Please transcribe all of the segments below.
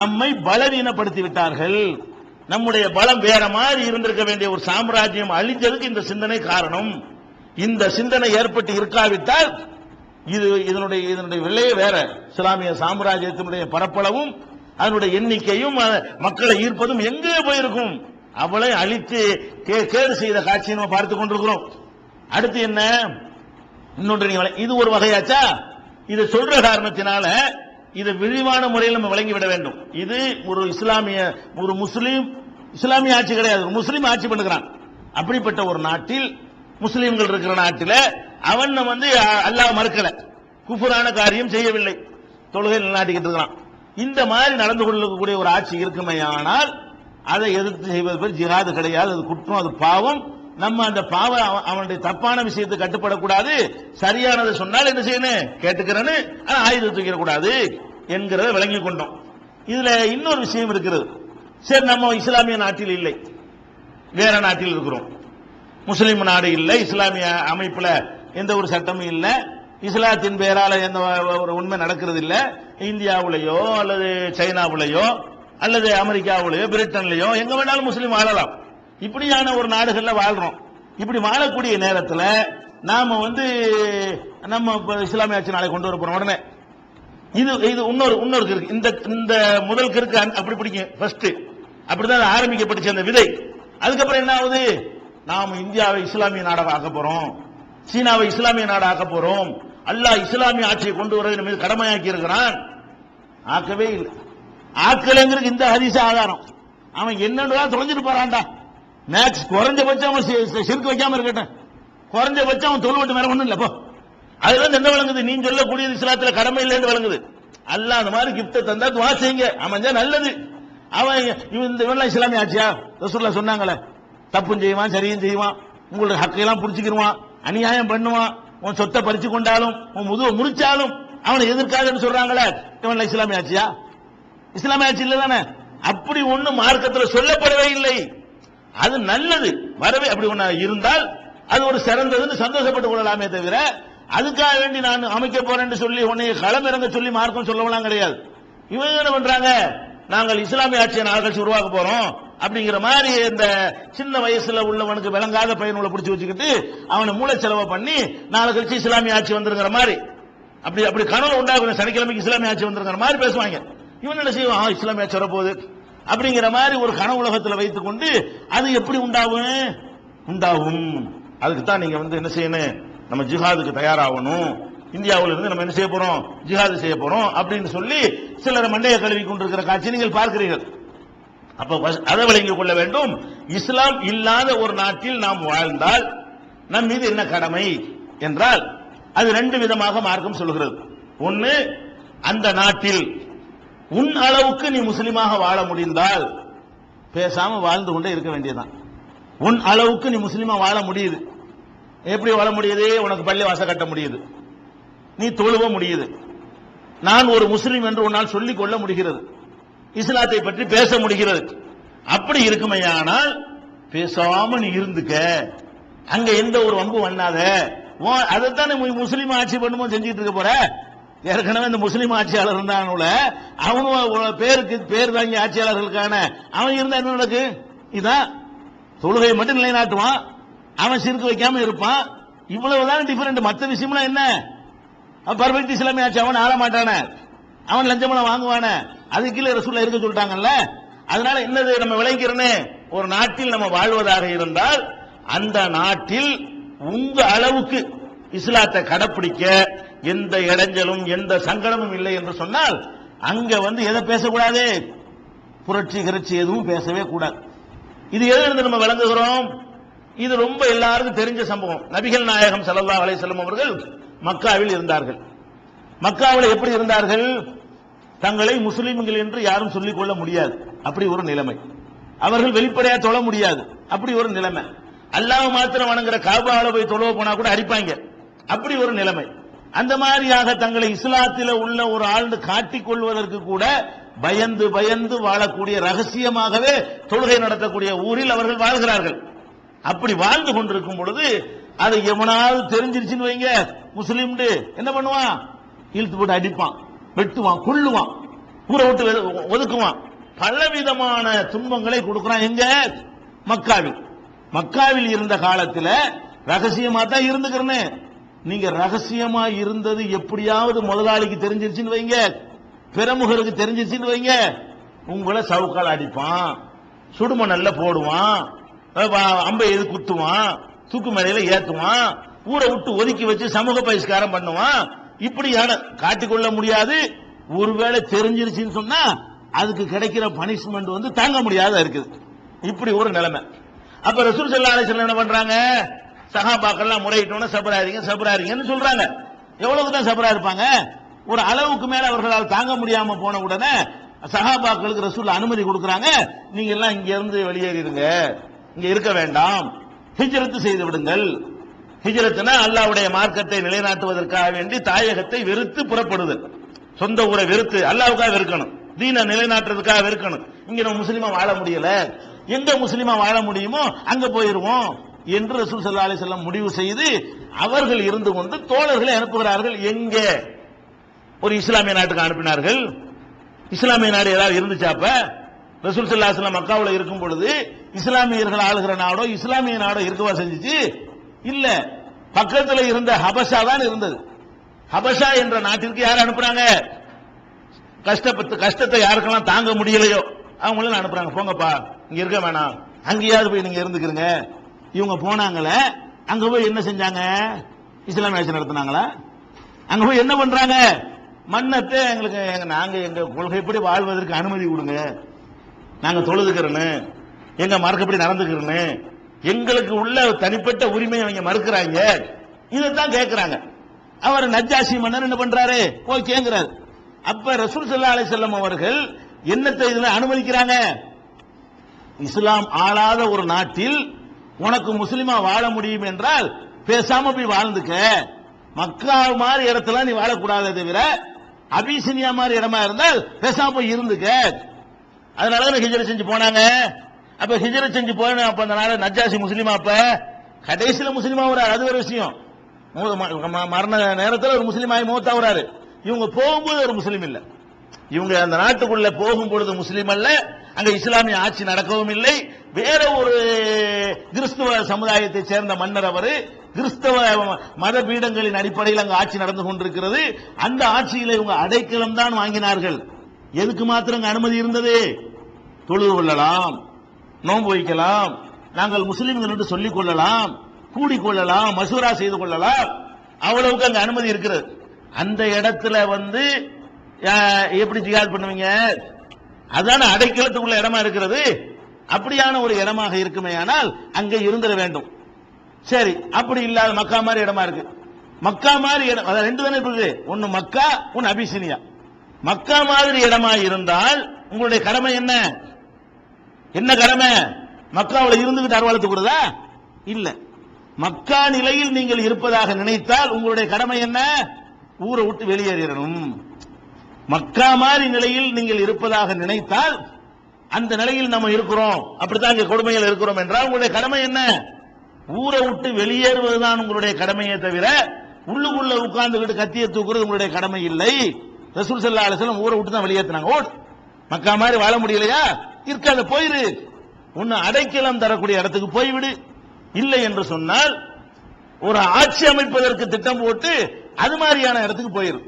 நம்மை பலவீனப்படுத்தி விட்டார்கள் நம்முடைய பலம் வேற மாதிரி இருந்திருக்க வேண்டிய ஒரு சாம்ராஜ்யம் அழிஞ்சதுக்கு இந்த சிந்தனை காரணம். இந்த சிந்தனை ஏற்பட்டு இருக்காவிட்டால் இது இதனுடைய இதனுடைய விலையே வேற. இஸ்லாமிய சாம்ராஜ்யத்தினுடைய பரப்பளவும் அதனுடைய எண்ணிக்கையும் மக்களை ஈர்ப்பதும் எங்கே போயிருக்கும்? அவளை அழித்து கே- கேடு செய்த காட்சியை நம்ம பார்த்து கொண்டிருக்கிறோம். அடுத்து என்ன? இன்னொன்று நீங்க இது ஒரு வகையாச்சா? இது சொல்ற காரணத்தினால இது விரிவான முறையில் நம்ம வழங்கிவிட வேண்டும். இது ஒரு இஸ்லாமிய ஒரு முஸ்லீம் இஸ்லாமிய ஆட்சி கிடையாது. ஒரு முஸ்லீம் ஆட்சி பண்ணுகிறான். அப்படிப்பட்ட ஒரு நாட்டில் முஸ்லீம்கள் இருக்கிற நாட்டில் அவன் வந்து அல்லாஹ் மறுக்கல. குஃபுரான காரியம் செய்யவில்லை. தொழுகை நிலநாட்டிக்கிட்டு இருக்கிறான். இந்த மாதிரி நடந்து கொள்ளக்கூடிய ஒரு ஆட்சி இருக்குமையானால் அதை எதிர்த்து செய்வது பேர் ஜிஹாது கிடையாது. அது குற்றம் அது பாவம். நம்ம அந்த பாவ அவனுடைய தப்பான விஷயத்தை கட்டுப்படக்கூடாது. சரியானதை சொன்னால் என்ன செய்யணும்? கேட்டுக்கிறேன்னு ஆனா ஆயுதம் தூக்கிடக்கூடாது என்கிறத விளங்கி கொண்டோம். இதுல இன்னொரு விஷயம் இருக்கிறது. சரி நம்ம இஸ்லாமிய நாட்டில் இல்லை. வேற நாட்டில் இருக்கிறோம். முஸ்லீம் நாடு இல்லை இஸ்லாமிய அமைப்புல எந்த ஒரு சட்டமும் இல்லை. இஸ்லாத்தின் பெயரால் எந்த ஒரு உண்மை நடக்கிறது இல்லை இந்தியாவிலேயோ அல்லது சைனாவிலேயோ அல்லது அமெரிக்காவிலேயோ பிரிட்டன்லயோ எங்க வேணாலும் முஸ்லீம் ஆளலாம் இப்படியான ஒரு நாடுகள்ல வாழ்றோம். இப்படி வாழக்கூடிய நேரத்தில் நாம வந்து நம்ம இஸ்லாமிய ஆட்சி நாளை கொண்டு வர போறோம் உடனே. இது இது இன்னொரு இன்னொரு கிறுக்கு. இந்த இந்த முதல் கிறுக்கு அப்படி பிடிக்கும் ஃபர்ஸ்ட் அப்படிதான் ஆரம்பிக்கப்பட்டுச்சு அந்த விதை. அதுக்கப்புறம் என்ன ஆகுது? நாம் இந்தியாவை இஸ்லாமிய நாடாக ஆக்க போறோம். சீனாவை இஸ்லாமிய நாடாக ஆக்க போறோம். அல்லாஹ் இஸ்லாமிய ஆட்சியை கொண்டு வரது மீது கடமையாக்கி இருக்கிறான். ஆக்கவே இல்லை. ஆக்கலைங்கிறது இந்த ஹரிச ஆதாரம். அவன் என்னன்னு தொலைஞ்சிட்டு போறான்டா. மேக்ஸ் குறைஞ்சபட்சம் அவன் சிறுக்கு வைக்காம இருக்கட்டும். குறைஞ்சபட்சம் அவன் தொழுவட்டு வேற ஒண்ணும் இல்ல போ. அதுல என்ன விளங்குது? நீ சொல்லக்கூடியது இஸ்லாத்துல கடமை இல்லைன்னு விளங்குது. அல்ல அந்த மாதிரி கிப்ட தந்தா துவா செய்யுங்க. அமைஞ்சா நல்லது. அவன் இவன் இந்த இவன்லாம் இஸ்லாமிய ஆட்சியா? ரசூல்லா சொன்னாங்களே தப்பும் செய்வான் சரியும் செய்வான். உங்களுடைய ஹக்கையெல்லாம் புடிச்சுக்கிடுவான் அநியாயம் பண்ணுவான். உன் சொத்தை பறிச்சு கொண்டாலும் உன் முதுவை முறிச்சாலும் அவனை எதிர்க்காதுன்னு சொல்றாங்களே இவன்லாம் இஸ்லாமிய ஆட்சியா? இஸ்லாமிய ஆட்சி இல்லை தானே அப்படி ஒன்றும் மார்க்கத்துல சொல்லப்படவே இல்லை. அது நல்லது. வரவே அப்படி ஒன்று இருந்தால் அது ஒரு சிறந்ததுன்னு சந்தோஷப்பட்டு கொள்ளலாமே தவிர அதுக்காக வேண்டி நான் அமைக்க போறேன்னு சொல்லி உன்னை களமிறங்க சொல்லி மார்க்கம் சொல்லலாம் கிடையாது. இவங்க என்ன பண்றாங்க? நாங்கள் இஸ்லாமிய ஆட்சியை நாள் கழிச்சு உருவாக்க போறோம். அப்படிங்கிற மாதிரி இந்த சின்ன வயசுல உள்ளவனுக்கு விளங்காத பையனுங்களை பிடிச்சி வச்சுக்கிட்டு அவனை மூளை செலவை பண்ணி நாளை கழிச்சு இஸ்லாமிய ஆட்சி வந்துருங்கிற மாதிரி. அப்படி அப்படி கனவு உண்டாகும் சனிக்கிழமைக்கு இஸ்லாமிய ஆட்சி வந்துருங்கிற மாதிரி பேசுவாங்க. இவன் என்ன செய்வான்? ஆ, இஸ்லாமிய ஆட்சி வரப்போகுது. அப்படிங்கிற மாதிரி ஒரு கன உலகத்தில் வைத்துக் கொண்டு அது எப்படி உண்டாகும்? உண்டாகும். அதுக்கு தான் நீங்க வந்து என்ன செய்யணும்? நம்ம ஜிஹாதுக்கு தயாராகணும். இந்தியாவில் இருந்து நம்ம என்ன செய்ய போறோம்? ஜிஹாது செய்ய போறோம் அப்படின்னு சொல்லி சிலர் மண்டைய கழுவி கொண்டிருக்கிற காட்சி நீங்கள் பார்க்கிறீர்கள். அப்ப அதை விளங்கிக் கொள்ள வேண்டும். இஸ்லாம் இல்லாத ஒரு நாட்டில் நாம் வாழ்ந்தால் நம் மீது என்ன கடமை என்றால் அது ரெண்டு விதமாக மார்க்கம் சொல்கிறது. ஒன்று அந்த நாட்டில் உன் அளவுக்கு நீ முஸ்லீமாக வாழ முடிந்தால் பேசாம வாழ்ந்து கொண்டே இருக்க வேண்டியதுதான். உன் அளவுக்கு நீ முஸ்லீமா வாழ முடியுது. எப்படி வாழ முடியுது? உனக்கு பள்ளி வாச கட்ட முடியுது. நீ தொழுவ முடியுது. நான் ஒரு முஸ்லீம் என்று உன்னால் சொல்லிக் கொள்ள முடிகிறது. இஸ்லாத்தை பற்றி பேச முடிகிறது. அப்படி இருக்குமையானால் பேசாம நீ இருந்துக்க. அங்க எந்த ஒரு வம்பு வண்ணாத. அதைத்தான் நீ முஸ்லீம் ஆட்சி பண்ணுமோ செஞ்சுட்டு இருக்க போற? ஏற்கனவே இந்த முஸ்லீம் ஆட்சியாளர் இருந்தானுல அவனும் பேருக்கு பேர் வாங்கி ஆட்சியாளர்களுக்கான அவன் இருந்தா என்ன நடக்கு? இதான் தொழுகையை மட்டும் நிலைநாட்டுவான் அவன் சிறுக்கு வைக்காம இருப்பான். இவ்வளவுதான் டிஃபரெண்ட் மற்ற விஷயம்லாம் என்ன? பர்ஃபெக்ட் இஸ்லாமிய ஆட்சி அவன் ஆள மாட்டானே. அவன் லஞ்சமலம் வாங்குவானே. அது கீழே ரசூல்ல இருக்க சொல்லிட்டாங்கல்ல? அதனால என்னது நம்ம விளைக்கிறனே ஒரு நாட்டில் நம்ம வாழ்வதாக இருந்தால் அந்த நாட்டில் உங்க அளவுக்கு இஸ்லாத்தை கடைப்பிடிக்க எந்த இடைஞ்சலும் எந்த சங்கடமும் இல்லை என்று சொன்னால் அங்க வந்து எதை பேசக்கூடாது? புரட்சி கிரட்சி எதுவும் பேசவே கூடாது. இது எதிலிருந்து நம்ம விளங்குகிறோம்? இது ரொம்ப எல்லாருக்கும் தெரிஞ்ச சம்பவம். நபிகள் நாயகம் சல்லா அலைஹி வஸல்லம் அவர்கள் மக்காவில் இருந்தார்கள். மக்காவில் எப்படி இருந்தார்கள்? தங்களை முஸ்லீம்கள் என்று யாரும் சொல்லிக் கொள்ள முடியாது. அப்படி ஒரு நிலைமை. அவர்கள் வெளிப்படையா தொழ முடியாது. அப்படி ஒரு நிலைமை. அல்லாஹ் மாத்திரம் வணங்குற காபாவில் போய் தொழுவ போனா கூட அடிப்பாங்க. அப்படி ஒரு நிலைமை. அந்த மாதிரியாக தங்களை இஸ்லாத்தில உள்ள ஒரு ஆழ்ந்து காட்டிக் கொள்வதற்கு கூட பயந்து பயந்து வாழக்கூடிய ரகசியமாகவே தொழுகை நடத்தக்கூடிய ஊரில் அவர்கள் வாழ்கிறார்கள். அப்படி வாழ்ந்து கொண்டிருக்கும் பொழுது அதை எவனாவது தெரிஞ்சிருச்சுன்னு வைங்க முஸ்லீம்டு. என்ன பண்ணுவான்? இழுத்து போட்டு அடிப்பான் வெட்டுவான் கொள்ளுவான் ஊரை விட்டு ஒதுக்குவான். பலவிதமான துன்பங்களை கொடுக்கிறான். எங்க? மக்காவில். மக்காவில் இருந்த காலத்தில் ரகசியமா தான் இருந்துக்கிறேன்னு நீங்க ரகசியமா இருந்தது எப்படியாவது முதலாளிக்கு தெரிஞ்சிருச்சுன்னு வைங்க. பிரமுகருக்கு தெரிஞ்சிருச்சுன்னு வைங்க. உங்களை சவுக்கால் அடிப்பான். சுடுமணல்ல போடுவான். வா- அம்பை எது குத்துவான். தூக்கு மேலையில ஏத்துவான். ஊரை விட்டு ஒதுக்கி வச்சு சமூக பரிஷ்காரம் பண்ணுவான். இப்படியான காட்டிக்கொள்ள முடியாது. ஒருவேளை தெரிஞ்சிருச்சுன்னு சொன்னா அதுக்கு கிடைக்கிற பனிஷ்மெண்ட் வந்து தாங்க முடியாத இருக்குது. இப்படி ஒரு நிலைமை. அப்ப ரசூல் ஸல்லல்லாஹு என்ன பண்றாங்க? சகாபாக்கள்லாம் முறையிட்டோன்னு சபராரிங்க சபராரிங்கன்னு சொல்றாங்க. எவ்வளவு தான் சபரா இருப்பாங்க? ஒரு அளவுக்கு மேல அவர்களால் தாங்க முடியாம போன உடனே சகாபாக்களுக்கு ரசூல் அனுமதி கொடுக்கறாங்க. நீங்க எல்லாம் இங்க இருந்து வெளியேறிடுங்க. இங்க இருக்க வேண்டாம். ஹிஜ்ரத்து செய்து விடுங்கள். ஹிஜ்ரத்னா அல்லாவுடைய மார்க்கத்தை நிலைநாட்டுவதற்காக வேண்டி தாயகத்தை வெறுத்து புறப்படுதல் சொந்த ஊரை வெறுத்து அல்லாவுக்காக வெறுக்கணும். தீனை நிலைநாட்டுறதுக்காக வெறுக்கணும். இங்க நம்ம முஸ்லீமா வாழ முடியல. எங்க முஸ்லீமா வாழ முடியுமோ அங்க போயிருவோம். என்று ரசூல் சல்லா அலி செல்லம் முடிவு செய்து அவர்கள் இருந்து கொண்டு தோழர்களை அனுப்புகிறார்கள். எங்கே? ஒரு இஸ்லாமிய நாட்டுக்கு அனுப்பினார்கள். இஸ்லாமிய நாடு ஏதாவது இருந்துச்சாப்ப? ரசூல் சல்லா அலைஹி மக்காவில் இருக்கும் பொழுது இஸ்லாமியர்கள் ஆளுகிற நாடோ இஸ்லாமிய நாடோ இருக்கவா செஞ்சுச்சு? இல்ல. பக்கத்தில் இருந்த ஹபஷா தான் இருந்தது. ஹபஷா என்ற நாட்டிற்கு யார் அனுப்புறாங்க? கஷ்டப்பட்டு கஷ்டத்தை யாருக்கெல்லாம் தாங்க முடியலையோ அவங்களும் அனுப்புறாங்க. போங்கப்பா இங்க இருக்க வேணாம். அங்கேயாவது போய் நீங்க இருந்துக்கிறீங்க. இவங்க போனாங்களே அங்க போய் என்ன செஞ்சாங்க? இஸ்லாமிய ஆட்சி நடத்தினாங்களா? அங்க போய் என்ன பண்றாங்க? மன்னத்தை எங்களுக்கு நாங்க எங்க கொள்கைப்படி வாழ்வதற்கு அனுமதி கொடுங்க. நாங்க தொழுதுக்கிறோன்னு எங்க மறக்கப்படி நடந்துக்கிறோன்னு எங்களுக்கு உள்ள தனிப்பட்ட உரிமையை அவங்க மறுக்கிறாங்க. இதைத்தான் கேட்கிறாங்க அவர் நஜாசி மன்னர் என்ன பண்றாரு? போய் கேங்குறாரு அப்ப ரசூல் சல்லா அலை செல்லம் அவர்கள் என்னத்தை இதுல அனுமதிக்கிறாங்க? இஸ்லாம் ஆளாத ஒரு நாட்டில் உனக்கு முஸ்லிமா வாழ முடியும் என்றால் பேசாம போய் வாழ்ந்துக்க. மக்கா மாதிரி இடத்துல நீ வாழக்கூடாதே தவிர அபிசினியா மாதிரி இடமா இருந்தால் பேசாம போய் இருந்துக்க. அதனால ஹிஜரை செஞ்சு போனாங்க. அப்ப ஹிஜரை செஞ்சு போன அப்ப அந்த நாள் நஜாசி முஸ்லீமா அப்ப? கடைசியில முஸ்லீமா வராரு அது ஒரு விஷயம். மரண நேரத்தில் ஒரு முஸ்லீம் ஆகி மூத்தாவுறாரு இவங்க போகும்போது ஒரு முஸ்லீம் இல்ல. இவங்க அந்த நாட்டுக்குள்ள போகும் பொழுது முஸ்லீம் அல்ல. அங்க இஸ்லாமிய ஆட்சி நடக்கவும் இல்லை. வேற ஒரு கிறிஸ்துவ சமுதாயத்தை சேர்ந்த மன்னர் அவர் கிறிஸ்தவ மத பீடங்களின் அடிப்படையில் அங்கு ஆட்சி நடந்து கொண்டிருக்கிறது. அந்த ஆட்சியில் இவங்க அடைக்கலம் தான் வாங்கினார்கள். எதுக்கு மாத்திரம் அனுமதி இருந்தது? தொழுது கொள்ளலாம் நோன்பு வைக்கலாம் நாங்கள் முஸ்லிம்கள் என்று சொல்லிக் கொள்ளலாம் கூடிக்கொள்ளலாம் மசூரா செய்து கொள்ளலாம். அவ்வளவுக்கு அங்க அனுமதி இருக்கிறது. அந்த இடத்துல வந்து எப்படி ஜிகாத் பண்ணுவீங்க? அதான அடைக்கலத்துக்குள்ள இடமா இருக்கிறது? அப்படியான ஒரு இடமாக இருக்குமே ஆனால் அங்க இருந்துட வேண்டும். சரி அப்படி இல்லாத மக்கா மாதிரி இடமா இருக்கு. மக்கா மாதிரி இடம் அதாவது ரெண்டு தானே இருக்குது? ஒன்னு மக்கா ஒன்னு அபிசினியா. மக்கா மாதிரி இடமா இருந்தால் உங்களுடைய கடமை என்ன? என்ன கடமை? மக்காவில் இருந்துகிட்டு கூடதா இல்ல. மக்கா நிலையில் நீங்கள் இருப்பதாக நினைத்தால் உங்களுடைய கடமை என்ன? ஊரை விட்டு வெளியேறிடணும். மக்கா மாதிரி நிலையில் நீங்கள் இருப்பதாக நினைத்தால் அந்த நிலையில் நம்ம இருக்கிறோம். அப்படித்தான் இங்க கொடுமையில் இருக்கிறோம் என்றால் உங்களுடைய கடமை என்ன? ஊரை விட்டு வெளியேறுவதுதான் உங்களுடைய கடமையே தவிர உள்ளுக்குள்ள உட்கார்ந்துகிட்டு கத்திய தூக்குறது உங்களுடைய கடமை இல்லை. ரசூல் ஸல்லல்லாஹு அலைஹி ஊரை விட்டு தான் வெளியேற்றினாங்க ஓடு. மக்கா மாதிரி வாழ முடியலையா? இருக்காது போயிரு. உன்னை அடைக்கலம் தரக்கூடிய இடத்துக்கு போய்விடு. இல்லை என்று சொன்னால் ஒரு ஆட்சி அமைப்பதற்கு திட்டம் போட்டு அது மாதிரியான இடத்துக்கு போயிரு.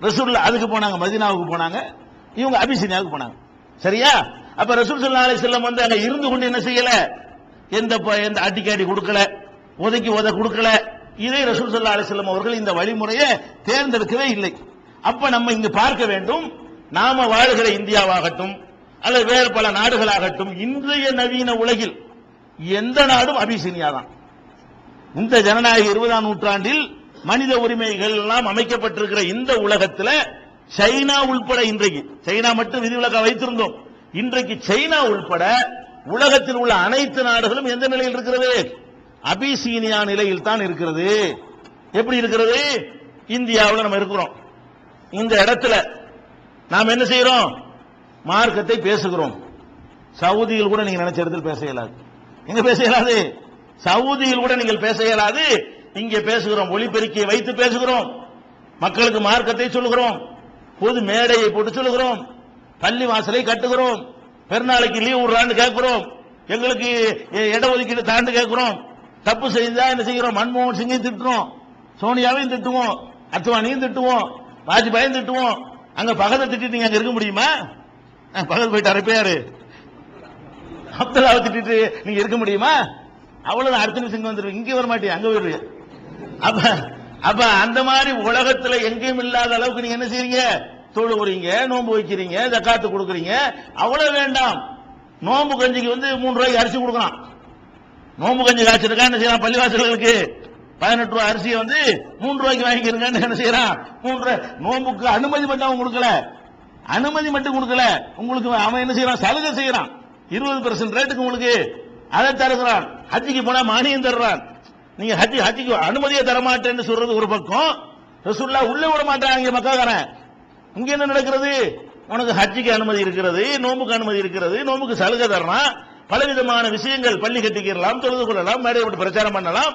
ரசூல்லா அதுக்கு போனாங்க மதீனாவுக்கு போனாங்க இவங்க அபிசினியாவுக்கு போனாங்க. சரியா? அப்ப ரசூல் ஸல்லல்லாஹு அலைஹி செல்லம் வந்து அங்க இருந்து கொண்டு என்ன செய்யல? எந்த ப- எந்த அடிக்காடி கொடுக்கல உதைக்கு உத கொடுக்கல. இதை ரசூல் ஸல்லல்லாஹு அலைஹி அவர்கள் இந்த வழிமுறையை தேர்ந்தெடுக்கவே இல்லை. அப்ப நம்ம இங்கு பார்க்க வேண்டும் நாம வாழுகிற இந்தியாவாகட்டும் அல்லது வேறு பல நாடுகளாகட்டும் இன்றைய நவீன உலகில் எந்த நாடும் அபிசினியா தான் இந்த ஜனநாயக இருபதாம் நூற்றாண்டில் மனித உரிமைகள் எல்லாம் அமைக்கப்பட்டிருக்கிற இந்த உலகத்தில் சைனா உள்பட இன்றைக்கு சைனா மட்டும் விதிவிலக்காக வைத்திருந்தோம். இன்றைக்கு சைனா உள்பட உலகத்தில் உள்ள அனைத்து நாடுகளும் எந்த நிலையில் இருக்கிறது? அபிசீனியா நிலையில் தான் இருக்கிறது. எப்படி இருக்கிறது? இந்தியாவில் நம்ம இருக்கிறோம். இந்த இடத்துல நாம் என்ன செய்யறோம்? மார்க்கத்தை பேசுகிறோம். சவுதியில் கூட நீங்க நினைச்ச இடத்தில் பேச இயலாது. எங்க பேச இயலாது? சவுதியில் கூட நீங்கள் பேச இயலாது. இங்கே பேசுகிறோம் ஒளிபெருக்கியை வைத்து பேசுகிறோம். மக்களுக்கு மார்க்கத்தை சொல்லுகிறோம். பொது மேடையை போட்டு சொல்லுகிறோம். பள்ளி வாசலை கட்டுகிறோம். பெருநாளைக்கு லீவ் விடுறான்னு கேட்கிறோம். எங்களுக்கு இடஒதுக்கீடு இட தாண்டு கேட்கிறோம். தப்பு செய்தா என்ன செய்கிறோம்? மன்மோகன் சிங்கையும் திட்டுறோம். சோனியாவையும் திட்டுவோம். அத்வானியும் திட்டுவோம். வாஜ்பாயும் திட்டுவோம். அங்க பகத்தை திட்டிட்டு நீங்க அங்க இருக்க முடியுமா? அஹ், பகத் போயிட்டாரு. பேரு அப்துல்லாவை திட்டிட்டு நீங்க இருக்க முடியுமா? அவ்வளவு அடுத்த நிமிஷம் வந்துருவீங்க இங்கே வர மாட்டேன் அங்க வருவேன் அப்ப அப்ப அந்த மாதிரி உலகத்துல எங்கேயும் இல்லாத அளவுக்கு நீங்க என்ன செய்றீங்க? தொழுகிறீங்க நோன்பு வைக்கிறீங்க ஜக்காத்து கொடுக்குறீங்க. அவ்வளவு வேண்டாம். நோன்பு கஞ்சிக்கு வந்து மூணு ரூபாய்க்கு அரிசி கொடுக்கலாம். நோன்பு கஞ்சி காய்ச்சிருக்கா என்ன செய்யலாம் பள்ளிவாசல்களுக்கு பதினெட்டு ரூபாய் அரிசியை வந்து மூணு ரூபாய்க்கு வாங்கிக்கிறீங்கன்னு என்ன செய்யறான்? மூணு ரூபாய். நோன்புக்கு அனுமதி மட்டும் அவன் கொடுக்கல. அனுமதி மட்டும் கொடுக்கல. உங்களுக்கு அவன் என்ன செய்யறான்? சலுகை செய்யறான். இருபது பெர்சன்ட் ரேட்டுக்கு உங்களுக்கு அதை தருகிறான். ஹஜ்ஜிக்கு போனா மானியம் தருறான் நீங்க ஹஜ் ஹஜ்ஜுக்கு அனுமதியை தர மாட்டேன்னு சொல்றது ஒரு பக்கம். ரசூல்லா உள்ள விட மாட்டாங்க மக்காக்காரன். இங்க என்ன நடக்கிறது? உனக்கு ஹஜ்ஜுக்கு அனுமதி இருக்கிறது நோம்புக்கு அனுமதி இருக்கிறது நோம்புக்கு சலுகை தரலாம் பலவிதமான விஷயங்கள் பள்ளி கட்டிக்கிறலாம் தொழுது கொள்ளலாம் மேடை பிரச்சாரம் பண்ணலாம்.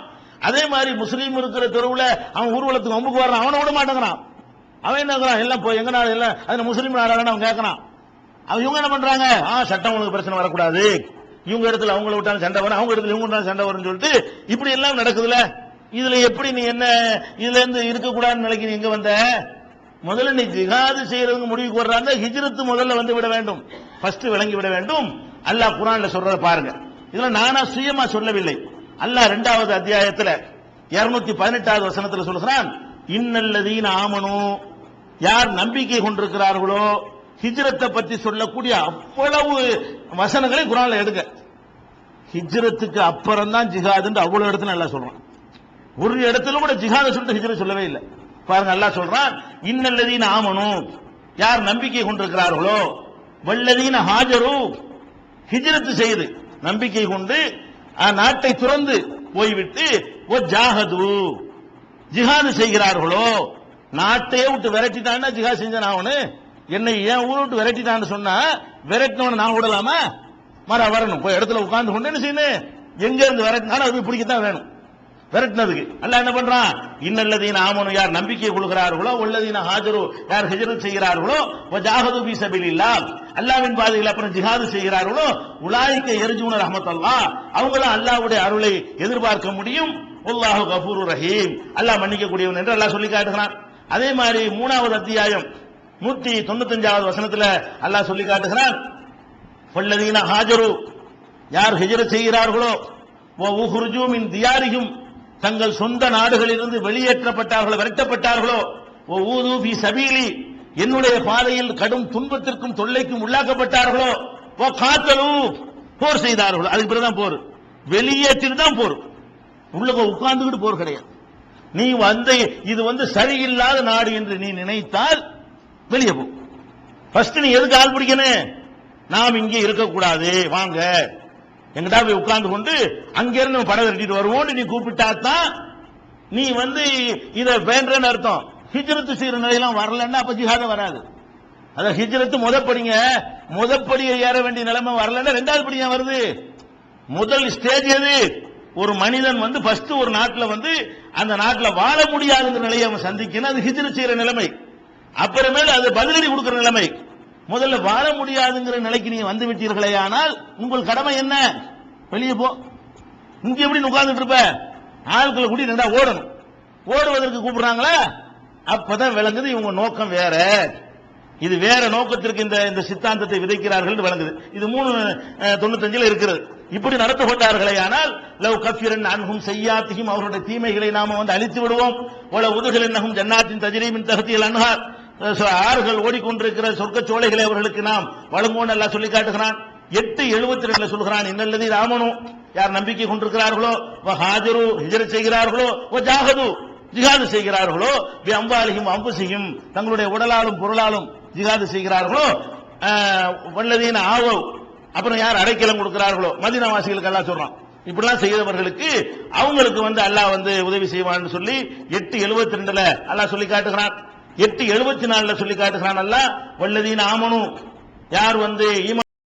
அதே மாதிரி முஸ்லீம் இருக்கிற தெருவில் அவன் ஊர்வலத்துக்கு ஒம்புக்கு வர்றான் அவனை விட மாட்டேங்கிறான். அவன் என்ன எல்லாம் போய் எங்க நாடு எல்லாம் அதில் முஸ்லீம் நாடான்னு அவன் கேட்கறான் அவன் இவங்க என்ன பண்றாங்க? ஆ சட்டம் உனக்கு பிரச்சனை வரக்கூடாது. இவங்க இடத்துல அவங்கள விட்டாலும் சண்டை வரும் அவங்க இடத்துல இவங்க விட்டாலும் சண்டை வரும்னு சொல்லிட்டு இப்படி எல்லாம் நடக்குதுல? இதுல எப்படி நீ என்ன இதுல இருந்து இருக்க கூடாதுன்னு நிலைக்கு நீ எங்க வந்த? முதல்ல நீ ஜிகாது செய்யறதுக்கு முடிவுக்கு வர்றாங்க ஹிஜ்ரத்து முதல்ல வந்து விட வேண்டும். ஃபர்ஸ்ட் விளங்கி விட வேண்டும். அல்லாஹ் குரான்ல சொல்றத பாருங்க. இதுல நானா சுயமா சொல்லவில்லை. அல்லாஹ் ரெண்டாவது அத்தியாயத்துல 218 பதினெட்டாவது வசனத்துல சொல்கிறான் இன்னல்லதீன் ஆமனு. யார் நம்பிக்கை கொண்டிருக்கிறார்களோ ஹிஜ்ரத்தை பற்றி சொல்லக்கூடிய அவ்வளவு வசனங்களையும் குரான்ல எடுங்க. ஹிஜ்ரத்துக்கு அப்புறம் தான் ஜிஹாதுன்னு அவ்வளவு இடத்துல நல்லா சொல்றான். ஒரு இடத்துல கூட ஜிஹாத சொல்லிட்டு ஹிஜ்ரத் சொல்லவே இல்லை. பாருங்க நல்லா சொல்றான் இன்னல்லதீன ஆமனும் யார் நம்பிக்கை கொண்டிருக்கிறார்களோ வல்லதீன ஹாஜரு. ஹிஜ்ரத்து செய்து நம்பிக்கை கொண்டு நாட்டை துறந்து போய்விட்டு ஓ ஜாகது ஜிஹாது செய்கிறார்களோ நாட்டையே விட்டு விரட்டிட்டான்னா ஜிஹாத் செஞ்சான் ஆகணும். என்னை ஏன் ஊரை விட்டு விரட்டிட்டான்னு சொன்னா விரட்டினவன நான் விடலாமா? மர வரணும். போய் இடத்துல உட்கார்ந்து கொண்டு என்ன செய்யணும்? எங்க இருந்து விரட்டினாலும் அது பிடிக்கத்தான் வேணும். விரட்டினதுக்கு. அல்ல என்ன பண்றான்? இன்னல்லதீன ஆமனு யார் நம்பிக்கை கொள்கிறார்களோ உள்ளதீன ஹாஜரு யார் ஹிஜ்ரத் செய்கிறார்களோ ஜாகது பி இல்லா அல்லாஹ்வின் பாதையில் அப்புறம் ஜிஹாது செய்கிறார்களோ உலாயிக்க எர்ஜூன ரஹ்மத்தல்லாஹ். அவங்களும் அல்லாஹ்வுடைய அருளை எதிர்பார்க்க முடியும். உல்லாஹு கஃபூரு ரஹீம். அல்லாஹ் மன்னிக்க கூடியவன் என்று அல்லாஹ் சொல்லி காட்டுகிறான். அதே மாதிரி மூணாவது அத்தியாயம். நூத்தி தொண்ணூத்தஞ்சாவது வசனத்துல அல்லாஹ் சொல்லி காட்டுகிறான். வல்லதீன ஹாஜரு. யார் ஹிஜ்ரத் செய்கிறார்களோ வ உஹ்ருஜூ மின் தியாரியும் தங்கள் சொந்த நாடுகளிலிருந்து வெளியேற்றப்பட்டார்களோ விரட்டப்பட்டார்களோ ஓ ஊது சபீலி. என்னுடைய பாதையில் கடும் துன்பத்திற்கும் தொல்லைக்கும் உள்ளாக்கப்பட்டார்களோ வ காத்தலு. போர் செய்தார்களோ. அதுக்கு பிறகுதான் போர். வெளியேற்றிட்டு தான் போர். உள்ள உட்கார்ந்துகிட்டு போர் கிடையாது. நீ வந்து இது வந்து சரியில்லாத நாடு என்று நீ நினைத்தால் வெளியே போ. ஃபர்ஸ்ட் நீ எதுக்கு ஆள் பிடிக்கணும்? நாம் இங்கே இருக்கக்கூடாது. வாங்க. எங்கிட்ட போய் உட்கார்ந்து கொண்டு அங்கிருந்து படம் விரட்டிட்டு வருவோம்னு நீ கூப்பிட்டா தான் நீ வந்து இதை வேண்டேன்னு அர்த்தம். ஹிஜ்ரத்து செய்யற நிலையெல்லாம் வரலன்னா அப்ப ஜிஹாத வராது. அத ஹிஜ்ரத்து முதப்படிங்க முதப்படியை ஏற வேண்டிய நிலைமை வரலன்னா ரெண்டாவது படியா வருது? முதல் ஸ்டேஜ் எது? ஒரு மனிதன் வந்து ஃபர்ஸ்ட் ஒரு நாட்டில் வந்து அந்த நாட்டில் வாழ முடியாதுங்கிற நிலையை அவன் சந்திக்கணும். அது ஹிஜ்ரத் செய்யற நிலைமை. அப்புறமேல் அது பதிலடி கொடுக்கிற நிலைமை. முதல்ல வாழ முடியாதுங்கிற நிலைக்கு நீங்க வந்து விட்டீர்களே ஆனால் உங்கள் கடமை என்ன? வெளியே போ. இங்க எப்படி உட்கார்ந்துட்டு இருப்ப? ஆட்களை கூட்டி ரெண்டா ஓடணும். ஓடுவதற்கு கூப்பிடுறாங்களா? அப்பதான் விளங்குது இவங்க நோக்கம் வேற. இது வேற நோக்கத்திற்கு இந்த இந்த சித்தாந்தத்தை விதைக்கிறார்கள் விளங்குது. இது மூணு தொண்ணூத்தஞ்சில் இருக்கிறது. இப்படி நடத்த கொண்டார்களே ஆனால் லவ் கஃபிரன் அன்ஹும் செய்யாத்தியும் அவருடைய தீமைகளை நாம வந்து அழித்து விடுவோம். உல உதுகள் என்னகும் ஜன்னாத்தின் தஜிரீமின் தகுதியில் அன்ஹார். ஆறுகள் ஓடிக்கொண்டிருக்கிற சொர்க்க சோலைகளை அவர்களுக்கு நாம் வழங்குவோம் எல்லாம் சொல்லி காட்டுகிறான். எட்டு எழுபத்தி ரெண்டுல சொல்கிறான் இன்னல்லதி ராமனும் யார் நம்பிக்கை கொண்டிருக்கிறார்களோ ஹாஜரு ஹிஜரத் செய்கிறார்களோ ஜாகது ஜிகாது செய்கிறார்களோ பி அம்பாலியும் அம்புசியும் தங்களுடைய உடலாலும் பொருளாலும் ஜிகாது செய்கிறார்களோ வல்லதீன ஆவோ அப்புறம் யார் அடைக்கலம் கொடுக்கிறார்களோ மதினவாசிகளுக்கு எல்லாம் சொல்றான். இப்படிலாம் செய்தவர்களுக்கு அவங்களுக்கு வந்து அல்லாஹ் வந்து உதவி செய்வான்னு சொல்லி எட்டு எழுபத்தி ரெண்டுல அல்லாஹ் சொல்லி காட்டுகிறான். எட்டு எழுபத்தி நாலுல சொல்லி காட்டுகிறான் அல்ல வல்லதீன் ஆமனு. யார் வந்து